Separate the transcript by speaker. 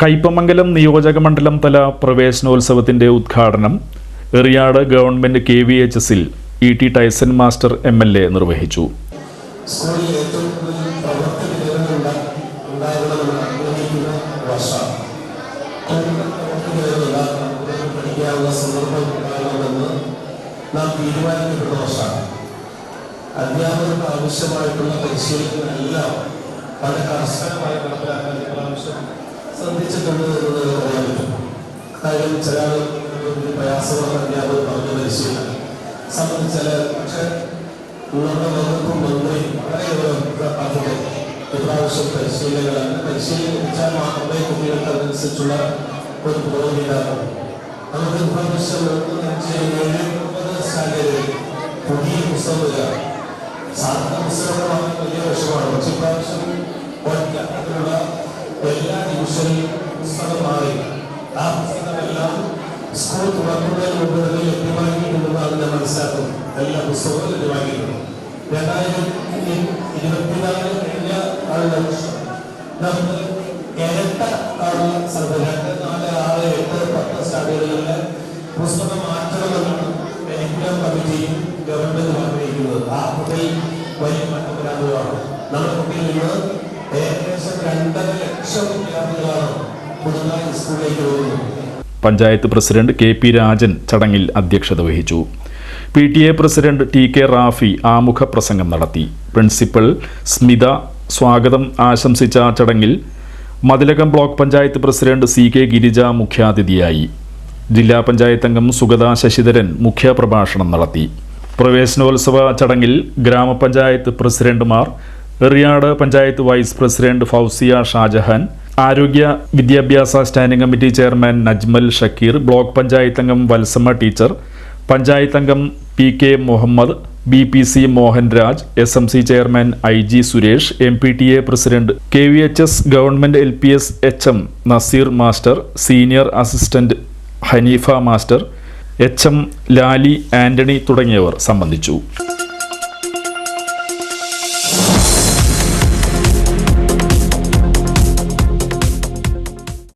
Speaker 1: കയ്പമംഗലം നിയോജക മണ്ഡലം തല പ്രവേശനോത്സവത്തിന്റെ ഉദ്ഘാടനം. Eriyad government K V H എസിൽ E T Tyson master M L A നിർവഹിച്ചു.
Speaker 2: അധ്യാപകർക്ക് ആവശ്യമായിട്ടുള്ള പരിശീലനങ്ങളെല്ലാം വളരെ കർശനമായി നടപ്പിലാക്കാൻ ഇപ്രാവശ്യം പറ്റും കാര്യം ചില പ്രയാസമാണ് അധ്യാപകർ പറഞ്ഞു പരിശീലനം സംബന്ധിച്ചാൽ പക്ഷെ നമ്മുടെ വകുപ്പ് മന്ത്രി വളരെ പദ്ധതി ഇപ്രാവശ്യം പരിശീലനങ്ങളാണ് പരിശീലനം ലഭിച്ചാൽ മാത്രമേ കുട്ടികൾക്ക് അതനുസരിച്ചുള്ള ഒരു പുരോഗതിയുണ്ടാകും നമുക്ക് ഇപ്രാവശ്യം സ്റ്റാൻഡേർഡിൽ പുതിയ പുസ്തകമില്ല സാധാരണ പുസ്തകങ്ങൾ വലിയ വിഷമാണ് പക്ഷെ ഇപ്രാവശ്യം ഒറ്റ അതിലുള്ള എല്ലാ ഡിവിഷനിലും പുസ്തകം മാറി ആ പുസ്തകമെല്ലാം സ്കൂൾ തുറക്കുന്നതിന് മുമ്പ് തന്നെ ലഭ്യമാക്കിയിട്ടുണ്ടെന്നാണ് ഞാൻ മനസ്സിലാക്കുന്നത് എല്ലാ പുസ്തകവും ലഭ്യമാക്കിയിട്ടുണ്ട്. രണ്ടായിരത്തി ആളുള്ള സ്ഥലത്ത് രണ്ട് നാല് ആറ് എട്ട് പത്ത് സ്റ്റാൻഡേർഡുകളിലെ പുസ്തകം മാറ്റണമെന്നാണ് കരിക്കുലം കമ്മിറ്റിയും ഗവൺമെന്റും ആഗ്രഹിക്കുന്നത് ആ കുട്ടിയിൽ വലിയ മാറ്റം വരാൻ നമ്മുടെ കുട്ടിയിൽ നിന്ന് ഏകദേശം രണ്ടര ലക്ഷം വിദ്യാർത്ഥികളാണ് പുതുതായി സ്കൂളിലേക്ക് പോകുന്നത്
Speaker 1: panchayat president K P Rajan ചടങ്ങിൽ അധ്യക്ഷത വഹിച്ചു. P T A president T K Rafi ആമുഖ പ്രസംഗം നടത്തി. പ്രിൻസിപ്പൽ സ്മിത സ്വാഗതം ആശംസിച്ച ചടങ്ങിൽ Mathilakam block panchayat president C K Girija മുഖ്യാതിഥിയായി. ജില്ലാ പഞ്ചായത്ത് അംഗം സുഗത ശശിധരൻ മുഖ്യപ്രഭാഷണം നടത്തി. പ്രവേശനോത്സവ ചടങ്ങിൽ ഗ്രാമപഞ്ചായത്ത് പ്രസിഡന്റുമാർ എറിയാട് പഞ്ചായത്ത് വൈസ് പ്രസിഡന്റ് ഫൗസിയ ഷാജഹാൻ ആരോഗ്യ വിദ്യാഭ്യാസ standing committee chairman Najmal Shakeer block panchayat അംഗം വത്സമ്മ ടീച്ചർ പഞ്ചായത്ത് അംഗം P K Muhammad B P C Mohanraj S M C chairman I G Suresh M P T A president K V H S government L P S H M Nazeer master senior assistant Haneefa master H M Lali Antony തുടങ്ങിയവർ സംബന്ധിച്ചു.